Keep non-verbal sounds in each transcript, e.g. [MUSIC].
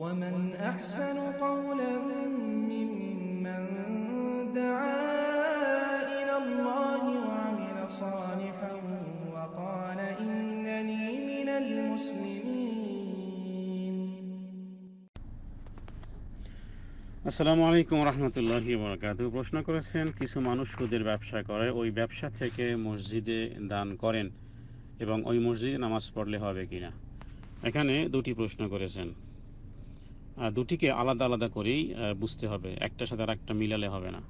ومن أحسن قولا ممن دعا إلى الله وعمل صالحا وقال إنني من المسلمين আসসালামু আলাইকুম রহমতুল্লাহ বরকাত প্রশ্ন করেছেন কিছু মানুষ সুদের ব্যবসা করে ওই ব্যবসা থেকে মসজিদে দান করেন এবং ওই মসজিদে নামাজ পড়লে হবে কিনা এখানে দুটি প্রশ্ন করেছেন আহ, দুটিকে আলাদা আলাদা করেই বুঝতে হবে। একটা সাথে আর একটা মিলালে হবে না।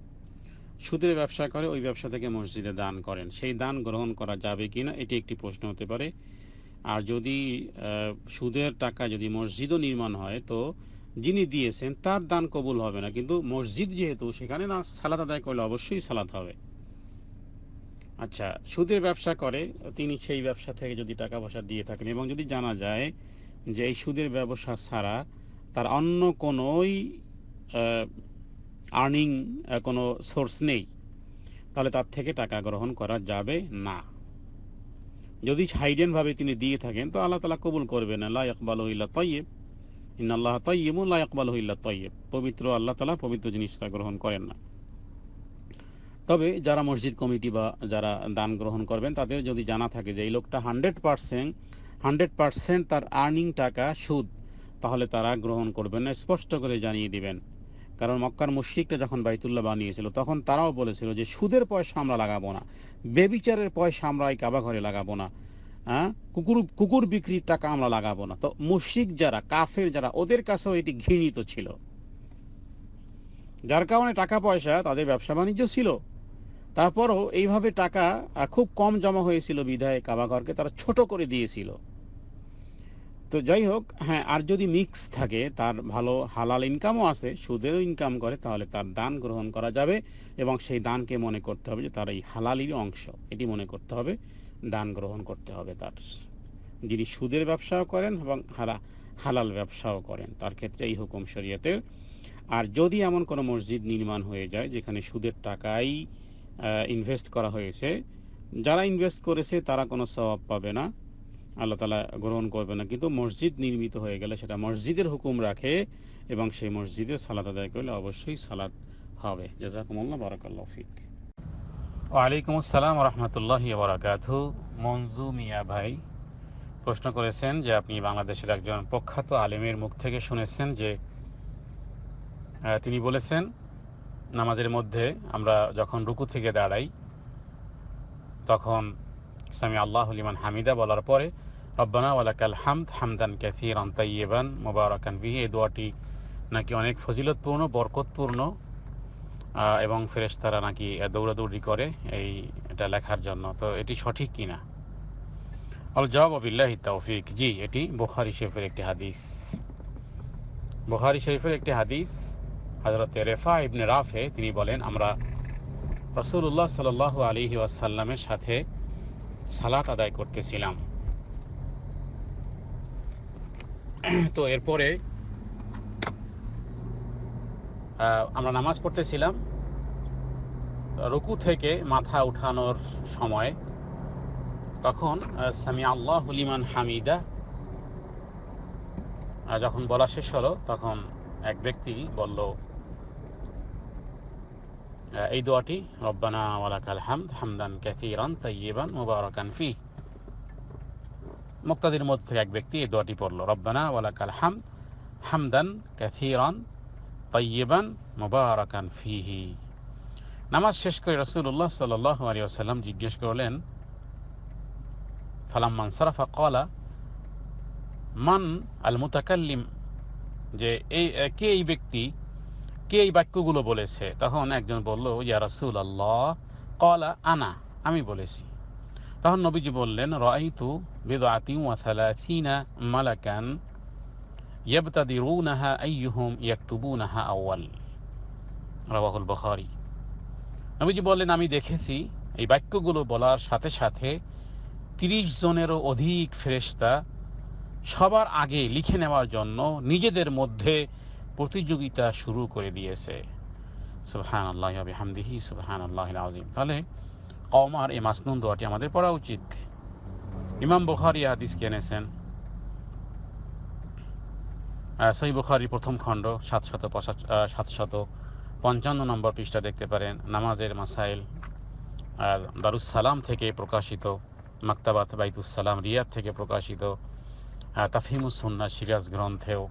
সুদের ব্যবসা করে ওই ব্যবসা থেকে মসজিদে দান করেন। সেই দান গ্রহণ করা যাবে কিনা, এটি একটি প্রশ্ন হতে পারে। আর যদি সুদের টাকা যদি মসজিদও নির্মাণ হয়, তো যিনি দিয়েছেন, তার দান কবুল হবে না। কিন্তু মসজিদ যেহেতু, সেখানে না সালাত আদায় করলে অবশ্যই সালাত হবে। আচ্ছা সুদের ব্যবসা করে, তিনি সেই ব্যবসা থেকে যদি টাকা পয়সা দিয়ে থাকেন এবং যদি জানা যায় যে এই সুদের ব্যবসা ছাড়া তার অন্য কোনোই আর্নিং কোনো সোর্স নেই, তাহলে তার থেকে টাকা গ্রহণ করা যাবে না। যদি হাইডেনভাবে তিনি দিয়ে থাকেন, তো আল্লাহ তালা কবুল করবে না। লা ইকবাল ইল্লা তৈয়ব ইন্নাল্লাহ তৈয়বুল লা ইকবালহু ইল্লা তৈয়ব পবিত্র আল্লাহ তালা পবিত্র জিনিসটা গ্রহণ করেন না। তবে যারা মসজিদ কমিটি বা যারা দান গ্রহণ করবেন, তাদের যদি জানা থাকে যে এই লোকটা হান্ড্রেড পার্সেন্ট হান্ড্রেড পার্সেন্ট তার আর্নিং টাকা সুদ তাহলে তারা গ্রহণ করবেন না, স্পষ্ট করে জানিয়ে দিবেন। কারণ মক্কার মুশরিকটা যখন বাইতুল্লাহ বানিয়েছিল, তখন তারাও বলেছিল যে সুদের পয়সা আমরা লাগাবো না, বেবিচারের পয়সা আমরা এই কাবা ঘরে লাগাবো না হ্যাঁ? কুকুর কুকুর বিক্রির টাকা আমরা লাগাবো না। তো মুশরিক যারা, কাফের যারা, ওদের কাছেও এটি ঘৃণিত ছিল। যার কারণে টাকা পয়সা তাদের ব্যবসা বাণিজ্য ছিল। তারপরও এইভাবে টাকা খুব কম জমা হয়েছিল বিধায় কাবাঘরকে তারা ছোট করে দিয়েছিল। তো যাই হোক হ্যাঁ আর যদি মিক্স থাকে, তার ভালো হালাল ইনকামও আছে সুদেরও ইনকাম করে, তাহলে তার দান গ্রহণ করা যাবে এবং সেই দানকে মনে করতে হবে যে তার এই হালালির অংশ। এটি মনে করতে হবে, দান গ্রহণ করতে হবে তার। যিনি সুদের ব্যবসাও করেন এবং হালা হালাল ব্যবসাও করেন, তার ক্ষেত্রে এই হুকুম শরীয়তের। আর যদি এমন কোনো মসজিদ নির্মাণ হয়ে যায়, যেখানে সুদের টাকাই ইনভেস্ট করা হয়েছে, যারা ইনভেস্ট করেছে, তারা কোনো স্বভাব পাবে না। আল্লাহ তালা গ্রহণ করবে না। কিন্তু মসজিদ নির্মিত হয়ে গেলে সেটা মসজিদের হুকুম রাখে এবং সেই মসজিদে সালাত আদায় করলে অবশ্যই সালাত হবে। জাজাকুমুল্লাহ, বারাকাল্লাহ ওয়ালাইকুম আসসালাম রহমতুল্লাহ বারাকাতু মঞ্জু মিয়া ভাই প্রশ্ন করেছেন যে আপনি বাংলাদেশের একজন প্রখ্যাত আলেমের মুখ থেকে শুনেছেন যে তিনি বলেছেন, নামাজের মধ্যে আমরা যখন রুকু থেকে দাঁড়াই, তখন সামি আল্লাহ লিমান হামিদা বলার পরে, রব্বানা ওয়ালাকাল হামদ হামদান ক্যাথিরান তাইয়েবান মোবারকান বিহি। এই দোয়াটি নাকি অনেক ফজিলতপূর্ণ, বরকতপূর্ণ এবং ফেরেশতারা নাকি দৌড়াদৌড়ি করে এই এটা লেখার জন্য। তো এটি সঠিক কিনা? আল জবাব আবিল্লাহি তৌফিক। জি, এটি বুখারি শরীফের একটি হাদিস। বুখারি শরীফের একটি হাদিস হজরত রেফা ইবনে রাফে, তিনি বলেন, আমরা রসুল্লাহ সাল আলী ওয়াসাল্লামের সাথে সালাত আদায় করতেছিলাম। [CLEARS THROAT] তো এরপরে আমরা নামাজ পড়তেছিলাম। রুকু থেকে মাথা উঠানোর সময় তখন সামি আল্লাহ লিমান হামিদা যখন বলা শেষ হলো, তখন এক ব্যক্তি বলল এই দোয়াটি রব্বানা ওয়ালাকাল হামদ হামদান ক্যাথিরান তাইয়িবান মুবারাকান ফি মুক্তাদির মধ্যে এক ব্যক্তি এই দোয়াটি পড়ল রব্বানা ওয়ালাকাল হামদ হামদান ক্যাথিরান তাইয়িবান মুবারাকান ফিহি নামাজ শেষ করে রসুল্লাহ সাল্লাহ আলী আসাল্লাম জিজ্ঞেস করলেন ফালাম্মান সারাফা কলা মান আল মুতাকাল্লিম যে এই কে এই ব্যক্তি কে এই বাক্যগুলো বলেছে? তখন একজন বলল, ইয়া রাসূল আল্লাহ কলা আনা। আমি বলেছি। তখন নবীজি বললেন রাইতু বিদআতি ওয়া সালাসিনা মালাকান ইয়াবতাদিরুনাহা আইয়ুহুম ইয়াকতুবুনাহা আউয়াল। রাওয়াহুল বুখারী নবীজি বললেন, আমি দেখেছি, এই বাক্যগুলো বলার সাথে সাথে তিরিশ জনেরও অধিক ফেরেশতা সবার আগে লিখে নেওয়ার জন্য নিজেদের মধ্যে প্রতিযোগিতা শুরু করে দিয়েছে। সুবহান আল্লাহ হামদিহি সুবহান আল্লাহ আজিম তাহলে কমার এই মাসনুন দোয়াটি আমাদের পড়া উচিত। ইমাম বুখারি হাদিস এনেছেন? সই বুখারি প্রথম খণ্ড, সাতশত সাতশত পঞ্চান্ন নম্বর পৃষ্ঠা দেখতে পারেন। নামাজের মাসাইল দারুসালাম থেকে প্রকাশিত, মাক্তাবাত বাইতুসালাম রিয়াদ থেকে প্রকাশিত তাফিমুসন্না সিরাজ গ্রন্থেও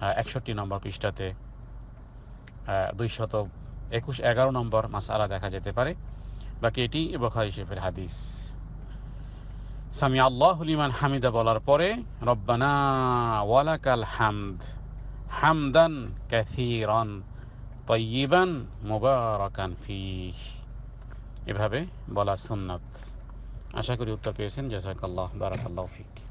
একষট্টি নম্বর পৃষ্ঠাতে দুইশত একুশ, এগারো নম্বর মাসালা দেখা যেতে পারে। বাকি এটি বখারি শেফের হাদিস। সামি আল্লাহ লিমান হামিদা বলার পরে, রব্বানা ওয়ালাকাল হামদ, হামদান ক্যাথিরন তয়িবান মুবারাকান ফি এভাবে বলা সুন্নাত। আশা করি উত্তর পেয়েছেন। জাজাকাল্লাহ, বারাকাল্লাহ ফিক।